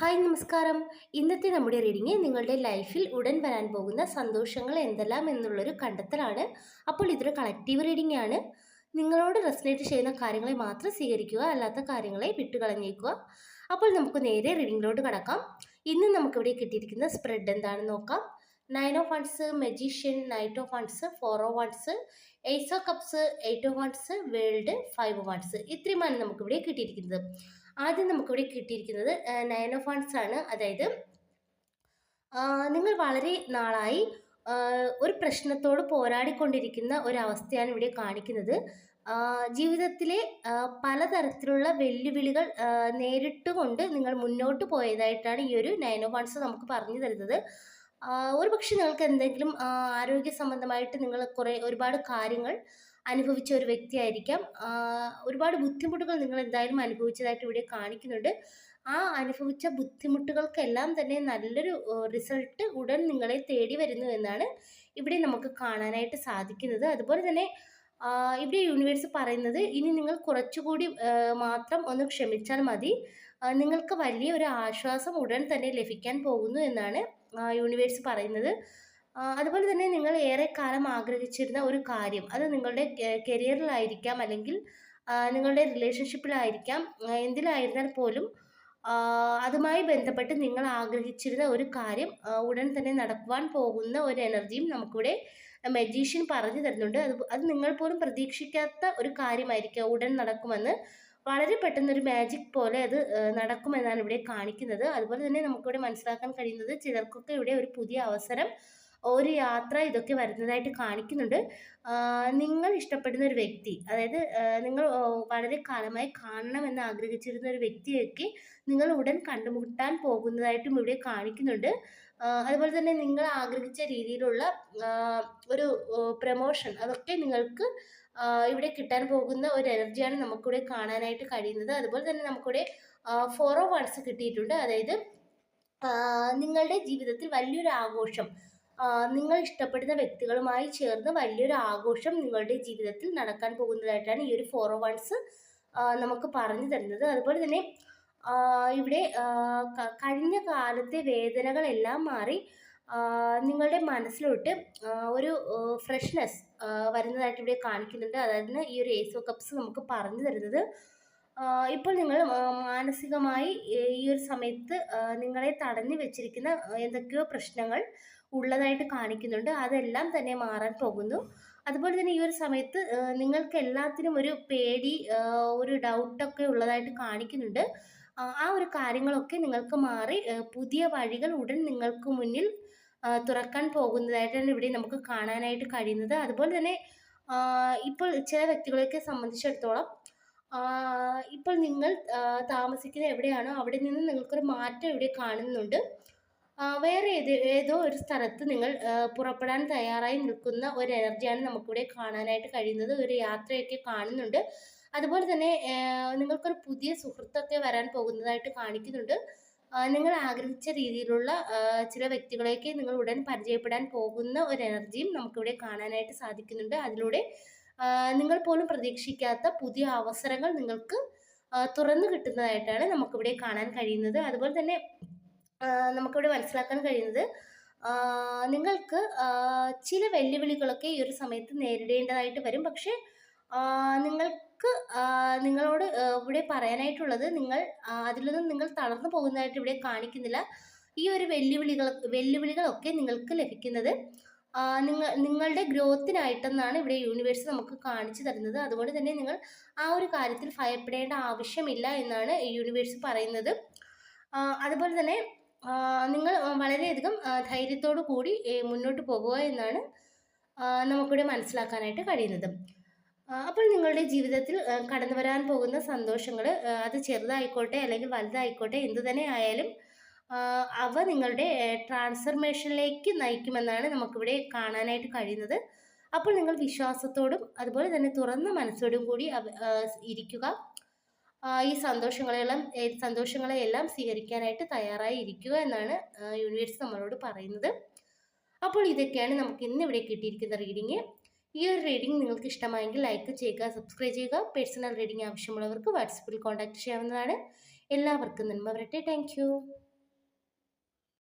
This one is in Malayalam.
ഹായ് നമസ്കാരം. ഇന്നത്തെ നമ്മുടെ റീഡിങ് നിങ്ങളുടെ ലൈഫിൽ ഉടൻ വരാൻ പോകുന്ന സന്തോഷങ്ങൾ എന്തെല്ലാം എന്നുള്ളൊരു കണ്ടെത്തലാണ്. അപ്പോൾ ഇതൊരു കളക്റ്റീവ് റീഡിംഗ് ആണ്. നിങ്ങളോട് റെസ്നേറ്റ് ചെയ്യുന്ന കാര്യങ്ങളെ മാത്രം സ്വീകരിക്കുക അല്ലാത്ത കാര്യങ്ങളെ വിട്ടുകളഞ്ഞേക്കുക. അപ്പോൾ നമുക്ക് നേരെ റീഡിങ്ങിലോട്ട് കടക്കാം. ഇന്ന് നമുക്കിവിടെ കിട്ടിയിരിക്കുന്ന സ്പ്രെഡ് എന്താണെന്ന് നോക്കാം. Nine of wands magician knight of wands four of wands ace of cups eight of wands world five of wands ഇത്രയുമാണ് നമുക്കിവിടെ കിട്ടിയിരിക്കുന്നത്. ആദ്യം നമുക്കിവിടെ കിട്ടിയിരിക്കുന്നത് നയൻ ഓഫ് വൺസ് ആണ്. അതായത് നിങ്ങൾ വളരെ നാളായി ഒരു പ്രശ്നത്തോട് പോരാടിക്കൊണ്ടിരിക്കുന്ന ഒരവസ്ഥയാണ് ഇവിടെ കാണിക്കുന്നത്. ജീവിതത്തിലെ പലതരത്തിലുള്ള വെല്ലുവിളികൾ നേരിട്ടുകൊണ്ട് നിങ്ങൾ മുന്നോട്ട് പോയതായിട്ടാണ് ഈ ഒരു ഓഫ് വൺസ് നമുക്ക് പറഞ്ഞു തരുന്നത്. ഒരു പക്ഷേ നിങ്ങൾക്ക് എന്തെങ്കിലും ആരോഗ്യ സംബന്ധമായിട്ട് നിങ്ങൾ കുറേ ഒരുപാട് കാര്യങ്ങൾ അനുഭവിച്ച ഒരു വ്യക്തിയായിരിക്കാം. ഒരുപാട് ബുദ്ധിമുട്ടുകൾ നിങ്ങൾ എന്തായാലും അനുഭവിച്ചതായിട്ട് ഇവിടെ കാണിക്കുന്നുണ്ട്. ആ അനുഭവിച്ച ബുദ്ധിമുട്ടുകൾക്കെല്ലാം തന്നെ നല്ലൊരു റിസൾട്ട് ഉടൻ നിങ്ങളെ തേടി വരുന്നു എന്നാണ് ഇവിടെ നമുക്ക് കാണാനായിട്ട് സാധിക്കുന്നത്. അതുപോലെ തന്നെ ഇവിടെ യൂണിവേഴ്സ് പറയുന്നത് ഇനി നിങ്ങൾ കുറച്ചുകൂടി മാത്രം ഒന്ന് ക്ഷമിച്ചാൽ മതി. നിങ്ങൾക്ക് വലിയ ഒരു ആശ്വാസം ഉടൻ തന്നെ ലഭിക്കാൻ പോകുന്നു എന്നാണ് യൂണിവേഴ്സ് പറയുന്നത്. അതുപോലെ തന്നെ നിങ്ങൾ ഏറെ കാലം ആഗ്രഹിച്ചിരുന്ന ഒരു കാര്യം അത് നിങ്ങളുടെ കരിയറിലായിരിക്കാം അല്ലെങ്കിൽ നിങ്ങളുടെ റിലേഷൻഷിപ്പിലായിരിക്കാം എന്തിലായിരുന്നാൽ പോലും അതുമായി ബന്ധപ്പെട്ട് നിങ്ങൾ ആഗ്രഹിച്ചിരുന്ന ഒരു കാര്യം ഉടൻ തന്നെ നടക്കുവാൻ പോകുന്ന ഒരു എനർജിയും നമുക്കിവിടെ മെജീഷ്യൻ പറഞ്ഞു തരുന്നുണ്ട്. അത് അത് നിങ്ങൾ പോലും പ്രതീക്ഷിക്കാത്ത ഒരു കാര്യമായിരിക്കാം ഉടൻ നടക്കുമെന്ന്. വളരെ പെട്ടെന്ന് ഒരു മാജിക് പോലെ അത് നടക്കുമെന്നാണ് ഇവിടെ കാണിക്കുന്നത്. അതുപോലെ തന്നെ നമുക്കിവിടെ മനസ്സിലാക്കാൻ കഴിയുന്നത് ചിലർക്കൊക്കെ ഇവിടെ ഒരു പുതിയ അവസരം ഒരു യാത്ര ഇതൊക്കെ വരുന്നതായിട്ട് കാണിക്കുന്നുണ്ട്. നിങ്ങൾ ഇഷ്ടപ്പെടുന്ന ഒരു വ്യക്തി അതായത് നിങ്ങൾ വളരെ കാലമായി കാണണമെന്ന് ആഗ്രഹിച്ചിരുന്ന ഒരു വ്യക്തിയൊക്കെ നിങ്ങൾ ഉടൻ കണ്ടുമുട്ടാൻ പോകുന്നതായിട്ടും ഇവിടെ കാണിക്കുന്നുണ്ട്. അതുപോലെ തന്നെ നിങ്ങൾ ആഗ്രഹിച്ച രീതിയിലുള്ള ഒരു പ്രമോഷൻ അതൊക്കെ നിങ്ങൾക്ക് ഇവിടെ കിട്ടാൻ പോകുന്ന ഒരു എനർജിയാണ് നമുക്കിവിടെ കാണാനായിട്ട് കഴിയുന്നത്. അതുപോലെ തന്നെ നമുക്കിവിടെ ഫോറോ വാർഡ്സ് വൺസ് കിട്ടിയിട്ടുണ്ട്. അതായത് നിങ്ങളുടെ ജീവിതത്തിൽ വലിയൊരു ആഘോഷം നിങ്ങൾ ഇഷ്ടപ്പെടുന്ന വ്യക്തികളുമായി ചേർന്ന് വലിയൊരു ആഘോഷം നിങ്ങളുടെ ജീവിതത്തിൽ നടക്കാൻ പോകുന്നതായിട്ടാണ് ഈ ഒരു ഫോർ വൺസ് നമുക്ക് പറഞ്ഞു തരുന്നത്. അതുപോലെ തന്നെ ഇവിടെ കഴിഞ്ഞ കാലത്തെ വേദനകളെല്ലാം മാറി നിങ്ങളുടെ മനസ്സിലോട്ട് ഒരു ഫ്രഷ്നെസ് വരുന്നതായിട്ട് ഇവിടെ കാണിക്കുന്നുണ്ട്. അതായത് ഈ ഒരു ഏസോ കപ്സ് നമുക്ക് പറഞ്ഞു തരുന്നത്. ഇപ്പോൾ നിങ്ങൾ മാനസികമായി ഈ ഒരു സമയത്ത് നിങ്ങളെ തടഞ്ഞു വെച്ചിരിക്കുന്ന എന്തൊക്കെയോ പ്രശ്നങ്ങൾ ഉള്ളതായിട്ട് കാണിക്കുന്നുണ്ട്. അതെല്ലാം തന്നെ മാറാൻ പോകുന്നു. അതുപോലെ തന്നെ ഈ ഒരു സമയത്ത് നിങ്ങൾക്ക് എല്ലാത്തിനും ഒരു പേടി ഒരു ഡൗട്ടൊക്കെ ഉള്ളതായിട്ട് കാണിക്കുന്നുണ്ട്. ആ ഒരു കാര്യങ്ങളൊക്കെ നിങ്ങൾക്ക് മാറി പുതിയ വഴികൾ ഉടൻ നിങ്ങൾക്ക് മുന്നിൽ തുറക്കാൻ പോകുന്നതായിട്ടാണ് ഇവിടെ നമുക്ക് കാണാനായിട്ട് കഴിയുന്നത്. അതുപോലെ തന്നെ ഇപ്പോൾ ചില വ്യക്തികളെയൊക്കെ സംബന്ധിച്ചിടത്തോളം ഇപ്പോൾ നിങ്ങൾ താമസിക്കുന്ന എവിടെയാണോ അവിടെ നിന്ന് നിങ്ങൾക്കൊരു മാറ്റം ഇവിടെ കാണുന്നുണ്ട്. വേറെ ഏത് ഏതോ ഒരു സ്ഥലത്ത് നിങ്ങൾ പുറപ്പെടാൻ തയ്യാറായി നിൽക്കുന്ന ഒരു എനർജിയാണ് നമുക്കിവിടെ കാണാനായിട്ട് കഴിയുന്നത്. ഒരു യാത്രയൊക്കെ കാണുന്നുണ്ട്. അതുപോലെ തന്നെ നിങ്ങൾക്കൊരു പുതിയ സുഹൃത്തൊക്കെ വരാൻ പോകുന്നതായിട്ട് കാണിക്കുന്നുണ്ട്. നിങ്ങൾ ആഗ്രഹിച്ച രീതിയിലുള്ള ചില വ്യക്തികളെയൊക്കെ നിങ്ങൾ ഉടൻ പരിചയപ്പെടാൻ പോകുന്ന ഒരു എനർജിയും നമുക്കിവിടെ കാണാനായിട്ട് സാധിക്കുന്നുണ്ട്. അതിലൂടെ നിങ്ങൾ പോലും പ്രതീക്ഷിക്കാത്ത പുതിയ അവസരങ്ങൾ നിങ്ങൾക്ക് തുറന്നു കിട്ടുന്നതായിട്ടാണ് നമുക്കിവിടെ കാണാൻ കഴിയുന്നത്. അതുപോലെ തന്നെ നമുക്കിവിടെ മനസ്സിലാക്കാൻ കഴിയുന്നത് നിങ്ങൾക്ക് ചില വെല്ലുവിളികളൊക്കെ ഈ ഒരു സമയത്ത് നേരിടേണ്ടതായിട്ട് വരും. പക്ഷേ നിങ്ങൾക്ക് നിങ്ങളോട് ഇവിടെ പറയാനായിട്ടുള്ളത് നിങ്ങൾ അതിലൊന്നും നിങ്ങൾ തളർന്നു പോകുന്നതായിട്ട് ഇവിടെ കാണിക്കുന്നില്ല. ഈ ഒരു വെല്ലുവിളികൾ വെല്ലുവിളികളൊക്കെ നിങ്ങൾക്ക് ലഭിക്കുന്നത് നിങ്ങൾ നിങ്ങളുടെ ഗ്രോത്തിനായിട്ടെന്നാണ് ഇവിടെ യൂണിവേഴ്സ് നമുക്ക് കാണിച്ചു തരുന്നത്. അതുകൊണ്ട് തന്നെ നിങ്ങൾ ആ ഒരു കാര്യത്തിൽ ഭയപ്പെടേണ്ട ആവശ്യമില്ല എന്നാണ് യൂണിവേഴ്സ് പറയുന്നത്. അതുപോലെ തന്നെ നിങ്ങൾ വളരെയധികം ധൈര്യത്തോടു കൂടി മുന്നോട്ട് പോകുക എന്നാണ് നമുക്കിവിടെ മനസ്സിലാക്കാനായിട്ട് കഴിയുന്നത്. അപ്പോൾ നിങ്ങളുടെ ജീവിതത്തിൽ കടന്നു വരാൻ പോകുന്ന സന്തോഷങ്ങൾ അത് ചെറുതായിക്കോട്ടെ അല്ലെങ്കിൽ വലുതായിക്കോട്ടെ എന്തു തന്നെ ആയാലും അവ നിങ്ങളുടെ ട്രാൻസ്ഫർമേഷനിലേക്ക് നയിക്കുമെന്നാണ് നമുക്കിവിടെ കാണാനായിട്ട് കഴിയുന്നത്. അപ്പോൾ നിങ്ങൾ വിശ്വാസത്തോടും അതുപോലെ തന്നെ തുറന്ന മനസ്സോടും കൂടി ഇരിക്കുക. ഈ സന്തോഷങ്ങളെല്ലാം സന്തോഷങ്ങളെയെല്ലാം സ്വീകരിക്കാനായിട്ട് തയ്യാറായി ഇരിക്കുക എന്നാണ് യൂണിവേഴ്സ് നമ്മളോട് പറയുന്നത്. അപ്പോൾ ഇതൊക്കെയാണ് നമുക്ക് ഇന്ന് ഇവിടെ കിട്ടിയിരിക്കുന്ന റീഡിങ്. ഈ ഒരു റീഡിംഗ് നിങ്ങൾക്ക് ഇഷ്ടമായെങ്കിൽ ലൈക്ക് ചെയ്യുക സബ്സ്ക്രൈബ് ചെയ്യുക പേഴ്സണൽ റീഡിംഗ് ആവശ്യമുള്ളവർക്ക് വാട്സപ്പിൽ കോൺടാക്ട് ചെയ്യാവുന്നതാണ്. എല്ലാവർക്കും നന്മ വരട്ടെ. താങ്ക്